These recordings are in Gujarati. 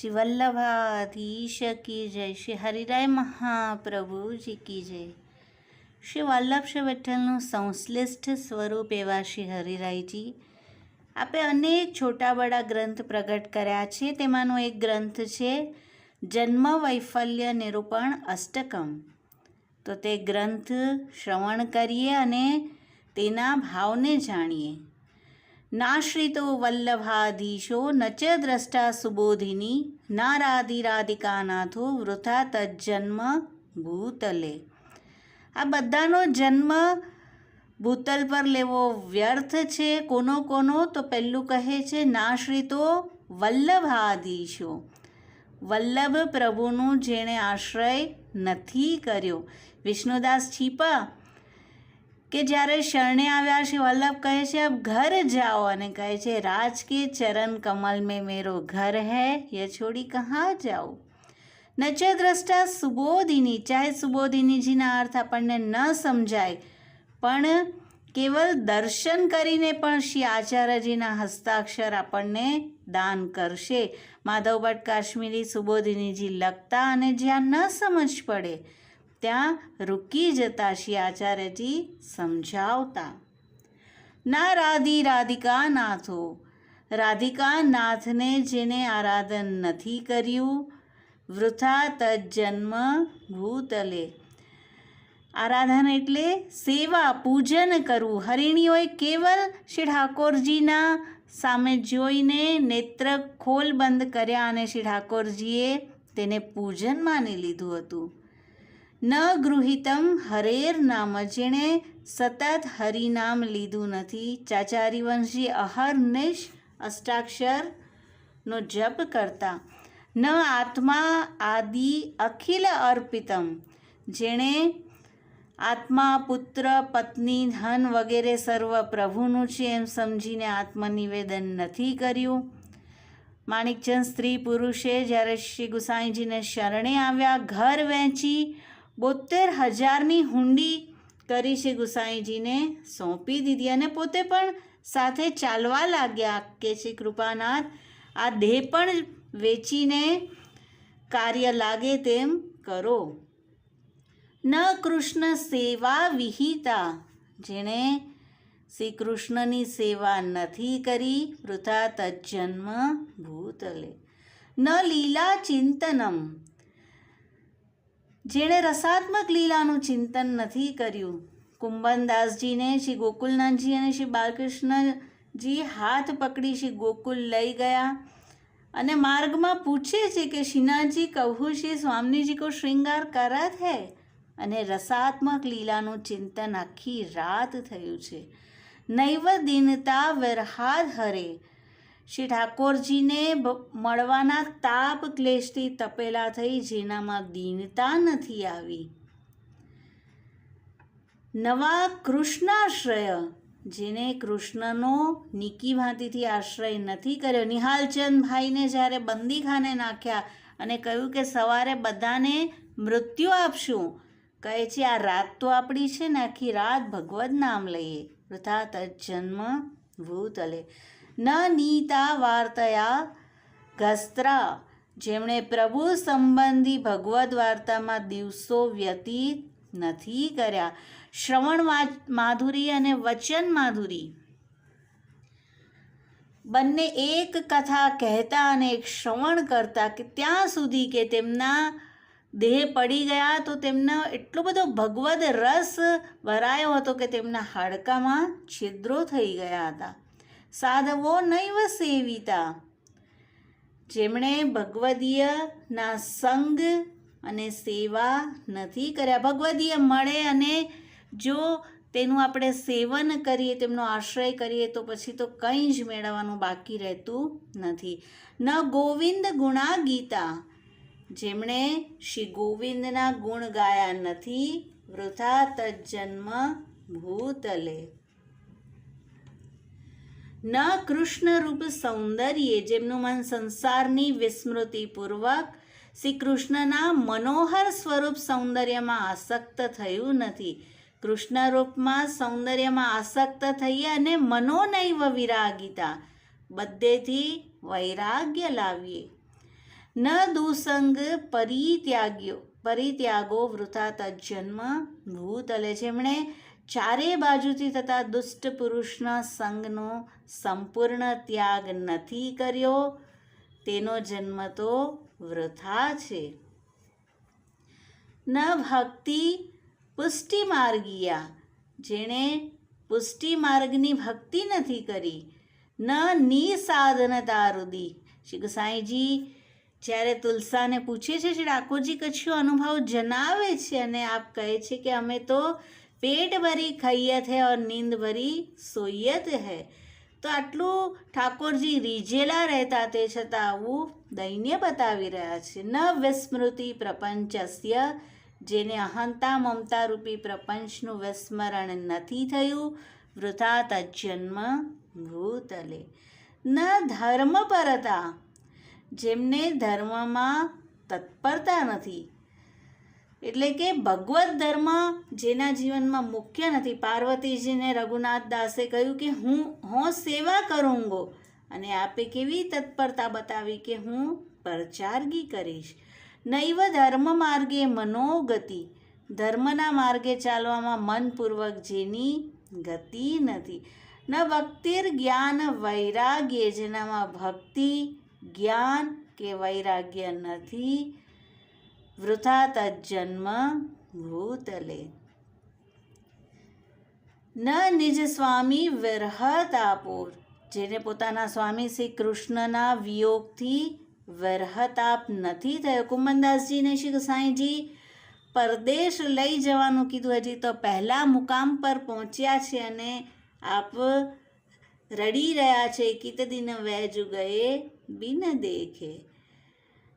શ્રી વલ્લભાધીશ કી જય. શ્રી હરિરાય મહાપ્રભુજી કી જય. શ્રી વલ્લભ શ્રી વિઠ્ઠલનું સંશ્લિષ્ટ સ્વરૂપ એવા શ્રી હરિરાયજી આપે અનેક છોટા બડા ગ્રંથ પ્રગટ કર્યા છે. તેમાંનો એક ગ્રંથ છે, જન્મ વૈફલ્ય નિરૂપણ અષ્ટકમ. તો તે ગ્રંથ શ્રવણ કરીએ અને તેના ભાવને જાણીએ. નાશ્રિતો વલ્લભાધીશો ન ચ દ્રષ્ટા સુબોધિની નારાધિરાધિકાનાથો વૃથા તજન્મ ભૂતલે આ બધાનો જન્મ ભૂતલ પર લેવો વ્યર્થ છે, કોનો કોનો તો પહેલું કહે છે, નાશ્રિતો વલ્લભાધીશો. વલ્લભ પ્રભુનું જેણે આશ્રય નથી કર્યો. વિષ્ણુદાસ છીપા કે જ્યારે શરણે આવ્યા શ્રી વલ્લભ કહે છે અબ ઘર જાઓ અને કહે છે, રાજ કે ચરણ કમલ મેં મેરો ઘર હૈ, યે છોડી કહા જાઓ નચ દ્રષ્ટા સુબોધિની, ચાહે સુબોધિનીજીના અર્થ આપણને ન સમજાય, પણ કેવલ દર્શન કરીને પણ શ્રી આચાર્યજીના હસ્તાક્ષર આપણને દાન કરશે. માધવ ભટ્ટ કાશ્મીરી સુબોધિનીજી લખતા અને જ્યાં ન સમજ પડે ત્યાં રૂકી જતા શ્રી આચાર્યજી સમજાવતા, ના રાધી રાધિકા નાથો રાધિકા નાથને જેને આરાધન નથી કર્યું, વૃથા તજન્મ ભૂતલે. આરાધન એટલે સેવા, પૂજન કરવું. હરિણીઓએ કેવલ શ્રી ઠાકોરજીના સામે જોઈને નેત્ર ખોલ બંધ કર્યા અને શ્રી ઠાકોરજીએ તેને પૂજન માની લીધું હતું. ન ગૃહિતમ હરેર નામ જેણે સતત હરિનામ લીધું નથી. ચાચા વંશી અહર્નિશ અષ્ટાક્ષરનો જપ કરતા, ન આત્મા આદિ અખિલ અર્પિતમ, જેણે આત્મા, પુત્ર, પત્ની, ધન વગેરે સર્વ પ્રભુનું છે એમ સમજીને આત્મનિવેદન નથી કર્યું. માણિકચંદ સ્ત્રી પુરુષે જ્યારે શ્રી ગુસાઈજીને શરણે આવ્યા, ઘર વહેંચી બોતેર હજારની હુંડી કરી શ્રી ગુસાઈજીને સોંપી દીધી અને પોતે પણ સાથે ચાલવા લાગ્યા કે શ્રી કૃપાનાથ, આ દેહ પણ વેચીને કાર્ય લાગે તેમ કરો. ન કૃષ્ણ સેવા વિહિતા, જેણે શ્રી કૃષ્ણની સેવા નથી કરી, વૃથા તજન્મ ભૂતલે ન લીલા ચિંતનમ જેણે રસાત્મક લીલાનું ચિંતન નથી કર્યું. કુંભનદાસજીને શ્રી ગોકુલનાથજી અને શ્રી બાલકૃષ્ણજી હાથ પકડી શ્રી ગોકુલ લઈ ગયા અને માર્ગમાં પૂછે છે કે શ્રીનાથજી કહું શ્રી સ્વામીજી કો શ્રૃંગાર કરત હૈ? અને રસાત્મક લીલાનું ચિંતન આખી રાત થયું છે. નૈવ દિનતા વિરહાદ હરે. શ્રી ઠાકોરજીને મળવાના તાપ ક્લેશથી તપેલા થઈ જેનામાં દીનતા નથી આવી. નવા કૃષ્ણાશ્રય, જેને કૃષ્ણનો નિકી ભાંતિથી આશ્રય નથી કર્યો. નિહાલચંદ ભાઈને જ્યારે બંદીખાને નાખ્યા અને કહ્યું કે સવારે બધાને મૃત્યુ આપશું, કહે છે, આ રાત તો આપણી છે ને, આખી રાત ભગવદ નામ લઈએ. વૃથા તજન્મ ભૂતલે ન નીતા વાર્તયા ગસ્ત્રા. જેમણે પ્રભુ સંબંધી ભગવદ્ વાર્તામાં દિવસો વ્યતીત નથી કર્યા. શ્રવણ માધુરી અને વચન માધુરી. બંને એક કથા કહેતા અને એક શ્રવણ કરતા કે ત્યાં સુધી કે તેમના દેહ પડી ગયા તો તેમનો એટલો બધો ભગવદ રસ ભરાયો હતો કે તેમના હાડકામાં છિદ્રો થઈ ગયા હતા. સાધવો નૈવ સેવિતા જેમણે ભગવદીયના સંગ અને સેવા નથી કર્યા. ભગવદીય મળે અને જો તેનું આપણે સેવન કરીએ, તેમનો આશ્રય કરીએ, તો પછી તો કંઈ જ મેળવવાનું બાકી રહેતું નથી. ન ગોવિંદ ગુણા ગીતા જેમણે શ્રી ગોવિંદના ગુણ ગાયા નથી, વૃથા તજન્મ ભૂતલે. ન કૃષ્ણરૂપ સૌંદર્ય, જેમનું મન સંસારની વિસ્મૃતિપૂર્વક શ્રી કૃષ્ણના મનોહર સ્વરૂપ સૌંદર્યમાં આસક્ત થયું નથી. કૃષ્ણરૂપમાં સૌંદર્યમાં આસક્ત થઈ અને મનોનૈવ વિરાગિતા બધેથી વૈરાગ્ય લાવીએ. ન દુસંગ પરિત્યાગ્યો, પરિત્યાગો વૃથા તજન્મ ભૂતલે. જેમણે ચારે બાજુથી થતા દુષ્ટ પુરુષના સંગનો સંપૂર્ણ ત્યાગ નથી કર્યો. તેનો જન્મ તો વૃથા છે. ન ભક્તિ પુષ્ટિ માર્ગીયા. જેણે પુષ્ટિ માર્ગની ભક્તિ નથી કરી, ન નિસાધનતા રુદી શ્રી ગોસાઈજી જ્યારે તુલસાને પૂછે છે, શ્રી ડાકોરજી કચ્છો અનુભવ જણાવે છે? અને આપ કહે છે કે, અમે તો પેટ ભરી ખૈયત હે ઓર નીંદ ભરી સોયત હે. તો આટલું ઠાકોરજી રીઝેલા રહેતા તે છતાં આવું દૈન્ય બતાવી રહ્યા છે. ન વિસ્મૃતિ પ્રપંચસ્ય, જેને અહંતા મમતા રૂપી પ્રપંચનું વિસ્મરણ નથી થયું, વૃથા તજન્મ ભૂતલે. ન ધર્મ પરતા, જેમને ધર્મમાં તત્પરતા નથી. એટલે કે ભગવત ધર્મ જેના જીવનમાં મુખ્ય નથી. પાર્વતીજીને રઘુનાથ દાસે કહ્યું કે હું હું સેવા કરુંગો. અને આપે કેવી તત્પરતા બતાવી કે હું પરચારગી કરીશ. નૈવ ધર્મ માર્ગે મનોગતિ. ધર્મના માર્ગે ચાલવામાં મનપૂર્વક જેની ગતિ નથી. ન ભક્તિર જ્ઞાન વૈરાગ્ય. જેનામાં ભક્તિ, જ્ઞાન કે વૈરાગ્ય નથી. વૃથા તજન્મ ભૂતલે ન નિજ સ્વામી વિરહત આપોર, જેને પોતાના સ્વામી શ્રી કૃષ્ણના વિયોગથી વરહતાપ નથી થયો. કુમનદાસજીને શ્રી ગસાઈજી પરદેશ લઈ જવાનું કીધું. હજી તો પહેલાં મુકામ પર પહોંચ્યા છે અને આપ રડી રહ્યા છે. કિત દિન વહેજ ગયે બિન દેખે.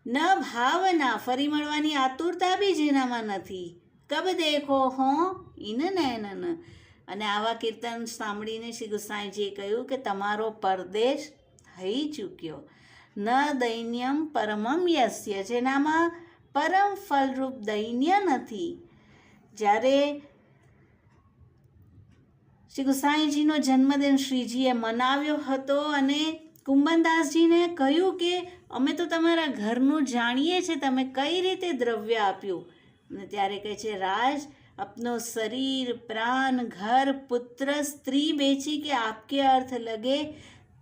ન ભાવના, ફરી મળવાની આતુરતા બી જેનામાં નથી. કબ દેખો હો, ઇન નયનન અને આવા કીર્તન સાંભળીને શ્રી ગુસાઈજીએ કહ્યું કે તમારો પરદેશ થઈ ચૂક્યો. ન દૈન્યમ પરમમ યસ્ય, જેનામાં પરમ ફલરૂપ દૈન્ય નથી. જ્યારે શ્રી ગુસાઈજીનો જન્મદિન શ્રીજીએ મનાવ્યો હતો અને કુંભનદાસજીને કહ્યું કે અમે તો તમારા ઘરનું જાણીએ છીએ તમે કઈ રીતે દ્રવ્ય આપ્યું અને ત્યારે કહે છે રાજ अपनो शरीर प्राण घर पुत्र स्त्री बेची के आपके अर्थ लगे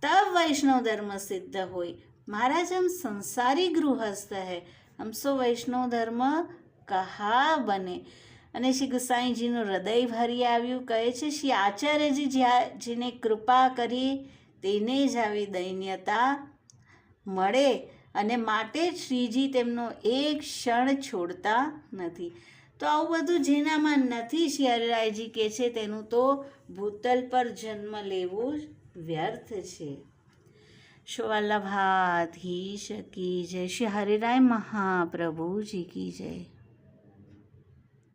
तब वैष्णव धर्म सिद्ध होय महाराज हम संसारी गृहस्थ है हम सो વૈષ્ણવ ધર્મ કહા બને અને શ્રી ગુસાઈજીનું હૃદય ભરી આવ્યું કહે છે શ્રી આચાર્યજી જ્યાં જેને કૃપા કરી તેને જ આવી દૈન્યતા મળે અને માટે જ શ્રીજી તેમનો એક ક્ષણ છોડતા નથી. તો આવું બધું જેનામાં નથી શ્રી હરિરાયજી કહે છે, તેનું તો ભૂતલ પર જન્મ લેવું જ વ્યર્થ છે. શોવલ્લભાધીશ શકી જય. શ્રી હરિરાય મહાપ્રભુજી કી જય.